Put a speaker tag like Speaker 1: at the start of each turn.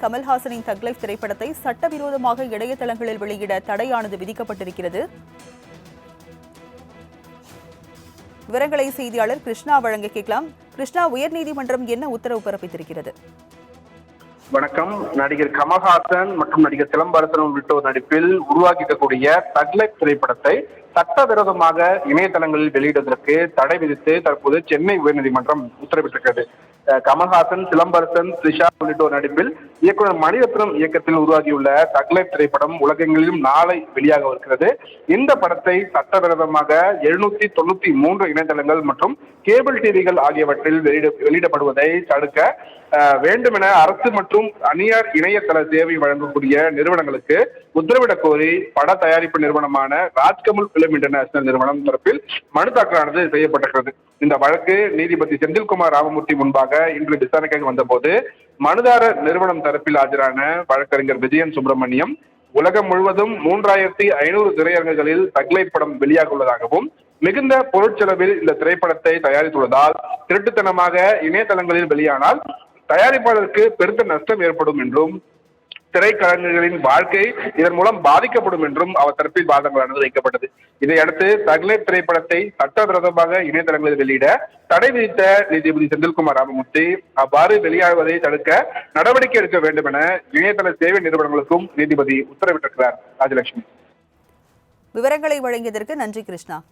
Speaker 1: கமல்ஹாசனின் Thug Life திரைப்படத்தை சட்டவிரோதமாக இணையதளங்களில் வெளியிட தடையானது விதிக்கப்பட்டிருக்கிறது. விவரங்களை செய்தியாளர் கிருஷ்ணா வழங்க கேட்கலாம். கிருஷ்ணா உயர்நீதிமன்றம் என்ன உத்தரவு பிறப்பித்திருக்கிறது?
Speaker 2: வணக்கம். நடிகர் கமல்ஹாசன் மற்றும் நடிகர் சிலம்பரசன் உள்ளிட்டோர் நடிப்பில் உருவாக்கிக்கக்கூடிய தக்லைப் திரைப்படத்தை சட்டவிரோதமாக இணையதளங்களில் வெளியிடுவதற்கு தடை விதித்து தற்போது சென்னை உயர்நீதிமன்றம் உத்தரவிட்டிருக்கிறது. கமல்ஹாசன் சிலம்பரசன் த்ரிஷா உள்ளிட்டோர் நடிப்பில் இயக்குனர் மணிரத்னம் இயக்கத்தில் உருவாகியுள்ள தக்லைப் திரைப்படம் உலகெங்கிலும் நாளை வெளியாக இருக்கிறது இந்த படத்தை சட்டவிரோதமாக எழுநூத்தி தொண்ணூத்தி மூன்று இணையதளங்கள் மற்றும் கேபிள் டிவிகள் ஆகியவற்றில் வெளியிட வெளியிடப்படுவதை தடுக்க வேண்டும் வேண்டுமென அரசு மற்றும் தனியார் இணையதள சேவை வழங்கக்கூடிய நிறுவனங்களுக்கு உத்தரவிடக் கோரி பட தயாரிப்பு நிறுவனமான ராஜ்கமல் பிலிம் இன்டர்நேஷனல் நிறுவனம் தரப்பில் மனு தாக்கலானது செய்யப்பட்டிருக்கிறது. இந்த வழக்கு நீதிபதி செந்தில்குமார் ராமமூர்த்தி முன்பாக இன்று விசாரணைக்காக வந்தபோது மனுதாரர் நிறுவனம் தரப்பில் ஆஜரான வழக்கறிஞர் விஜயன் சுப்பிரமணியம் உலகம் முழுவதும் மூன்றாயிரத்தி ஐநூறு திரையரங்குகளில் தக்லை படம் வெளியாக உள்ளதாகவும் மிகுந்த பொருட்செலவில் இந்த திரைப்படத்தை தயாரித்துள்ளதால் திருட்டுத்தனமாக இணையதளங்களில் வெளியானால் தயாரிப்பாளருக்கு பெருத்த நஷ்டம் ஏற்படும் என்றும் திரைக்கலைஞர்களின் வாழ்க்கை இதன் மூலம் பாதிக்கப்படும் என்றும் அவர் தரப்பில் வாதங்களானது வைக்கப்பட்டது. இதையடுத்து தக்லைப் திரைப்படத்தை சட்டவிரோதமாக இணையதளங்களில் வெளியிட தடை விதித்த நீதிபதி செந்தில்குமார் ராமமூர்த்தி அவ்வாறு வெளியாகுவதை தடுக்க நடவடிக்கை எடுக்க வேண்டும் என இணையதள சேவை நிறுவனங்களுக்கும் நீதிபதி உத்தரவிட்டிருக்கிறார். ராஜலட்சுமி.
Speaker 1: விவரங்களை வழங்கியதற்கு நன்றி கிருஷ்ணா.